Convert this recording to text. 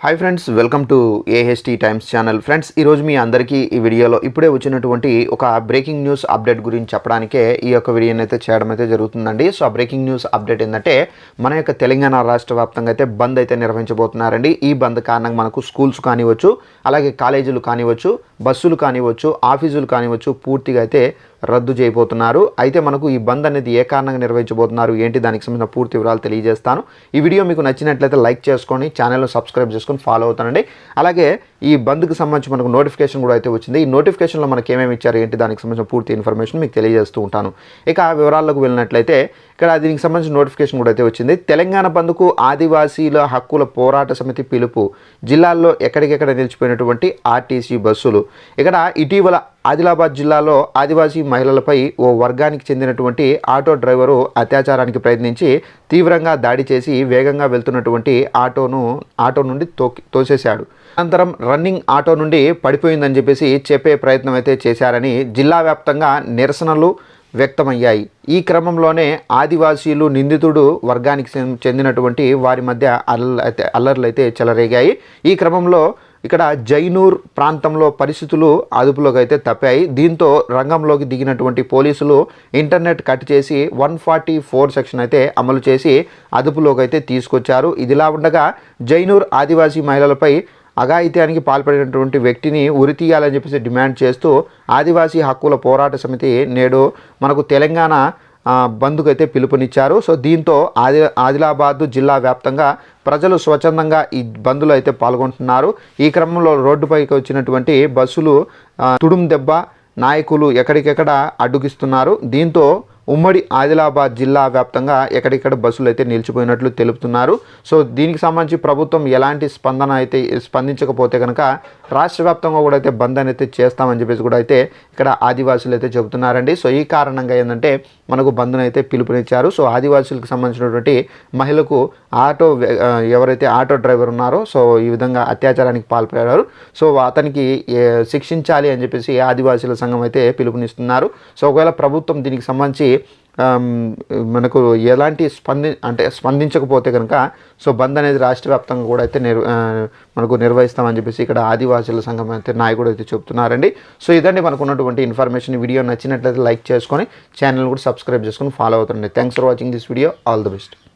Hi friends welcome to AHT times channel friends ఈరోజు మీ అందరికీ ఈ వీడియోలో ఇప్పుడే వచ్చినటువంటి ఒక బ్రేకింగ్ న్యూస్ అప్డేట్ గురించి చెప్పడానికే ఈ యొక్క వీడియోని అయితే చేయడం అయితే జరుగుతుందండి. సో ఆ బ్రేకింగ్ న్యూస్ అప్డేట్ ఏంటంటే మన యొక్క తెలంగాణ రాష్ట్ర వ్యాప్తంగా అయితే బంద్ అయితే నిర్వహించబోతున్నారండి. ఈ బంద్ కారణంగా మనకు స్కూల్స్ కానివ్వచ్చు అలాగే కాలేజీలు కానివ్వచ్చు బస్సులు కానివ్వచ్చు ఆఫీసులు కానివ్వచ్చు పూర్తిగా అయితే రద్దు చేయబోతున్నారు. అయితే మనకు ఈ బంద్ అనేది ఏ కారణంగా నిర్వహించబోతున్నారు ఏంటి దానికి సంబంధించిన పూర్తి వివరాలు తెలియజేస్తాను. ఈ వీడియో మీకు నచ్చినట్లయితే లైక్ చేసుకొని ఛానల్ను సబ్స్క్రైబ్ చేసుకొని ఫాలో అవుతానండి. అలాగే ఈ బంద్కి సంబంధించి మనకు నోటిఫికేషన్ కూడా అయితే వచ్చింది. ఈ నోటిఫికేషన్లో మనకి ఏమేమి ఇచ్చారు ఏంటి దానికి సంబంధించిన పూర్తి ఇన్ఫర్మేషన్ మీకు తెలియజేస్తూ ఉంటాను. ఇక ఆ వివరాల్లోకి వెళ్ళినట్లయితే ఇక్కడ దీనికి సంబంధించిన నోటిఫికేషన్ కూడా అయితే వచ్చింది. తెలంగాణ బంద్కు ఆదివాసీల హక్కుల పోరాట సమితి పిలుపు జిల్లాల్లో ఎక్కడికెక్కడ నిలిచిపోయినటువంటి ఆర్టీసీ బస్సులు. ఇక్కడ ఇటీవల ఆదిలాబాద్ జిల్లాలో ఆదివాసీ మహిళలపై ఓ వర్గానికి చెందినటువంటి ఆటో డ్రైవరు అత్యాచారానికి ప్రయత్నించి తీవ్రంగా దాడి చేసి వేగంగా వెళ్తున్నటువంటి ఆటోను ఆటో నుండి తోకి తోసేశాడు. అనంతరం రన్నింగ్ ఆటో నుండి పడిపోయిందని చెప్పేసి చెప్పే ప్రయత్నం అయితే చేశారని జిల్లా వ్యాప్తంగా నిరసనలు వ్యక్తమయ్యాయి. ఈ క్రమంలోనే ఆదివాసీలు నిందితుడు వర్గానికి చెందినటువంటి వారి మధ్య అల్ల అయితే అల్లర్లు అయితే చెలరేగాయి. ఈ క్రమంలో ఇక్కడ జైనూర్ ప్రాంతంలో పరిస్థితులు అదుపులోకి అయితే తప్పాయి. దీంతో రంగంలోకి దిగినటువంటి పోలీసులు ఇంటర్నెట్ కట్ చేసి వన్ ఫార్టీ ఫోర్ సెక్షన్ అయితే అమలు చేసి అదుపులోకి అయితే తీసుకొచ్చారు. ఇదిలా ఉండగా జైనూర్ ఆదివాసీ మహిళలపై అఘాయిత్యానికి పాల్పడినటువంటి వ్యక్తిని ఉరి తీయాలని చెప్పేసి డిమాండ్ చేస్తూ ఆదివాసీ హక్కుల పోరాట సమితి నేడు మనకు తెలంగాణ బంద్కు అయితే పిలుపునిచ్చారు. సో దీంతో ఆది ఆదిలాబాద్ జిల్లా వ్యాప్తంగా ప్రజలు స్వచ్ఛందంగా ఈ బంద్లో అయితే పాల్గొంటున్నారు. ఈ క్రమంలో రోడ్డుపైకి వచ్చినటువంటి బస్సులు తుడుం దెబ్బ నాయకులు ఎక్కడికెక్కడ అడ్డుగిస్తున్నారు. దీంతో ఉమ్మడి ఆదిలాబాద్ జిల్లా వ్యాప్తంగా ఎక్కడిక్కడ బస్సులు అయితే నిలిచిపోయినట్లు తెలుపుతున్నారు. సో దీనికి సంబంధించి ప్రభుత్వం ఎలాంటి స్పందన అయితే స్పందించకపోతే కనుక రాష్ట్ర వ్యాప్తంగా కూడా అయితే బంద్ అయితే చేస్తామని చెప్పేసి కూడా అయితే ఇక్కడ ఆదివాసులు అయితే చెబుతున్నారండి. సో ఈ కారణంగా ఏంటంటే మనకు బంద్ను అయితే పిలుపునిచ్చారు. సో ఆదివాసులకు సంబంధించినటువంటి మహిళకు ఆటో ఎవరైతే ఆటో డ్రైవర్ ఉన్నారో సో ఈ విధంగా అత్యాచారానికి పాల్పడారు సో అతనికి శిక్షించాలి అని చెప్పేసి ఆదివాసీల సంఘం అయితే పిలుపునిస్తున్నారు. సో ఒకవేళ ప్రభుత్వం దీనికి సంబంధించి మనకు ఎలాంటి స్పంది అంటే స్పందించకపోతే కనుక సో బంద్ అనేది రాష్ట్ర వ్యాప్తంగా కూడా అయితే నిర్ మనకు నిర్వహిస్తామని చెప్పేసి ఇక్కడ ఆదివాసుల సంఘం అయితే నాయకుడు అయితే చెప్తున్నారండి. సో ఇదండి మనకు ఉన్నటువంటి ఇన్ఫర్మేషన్ వీడియో నచ్చినట్లయితే లైక్ చేసుకొని ఛానల్ కూడా సబ్స్క్రైబ్ చేసుకొని follow అవుతుండండి. Thanks for watching this video all the best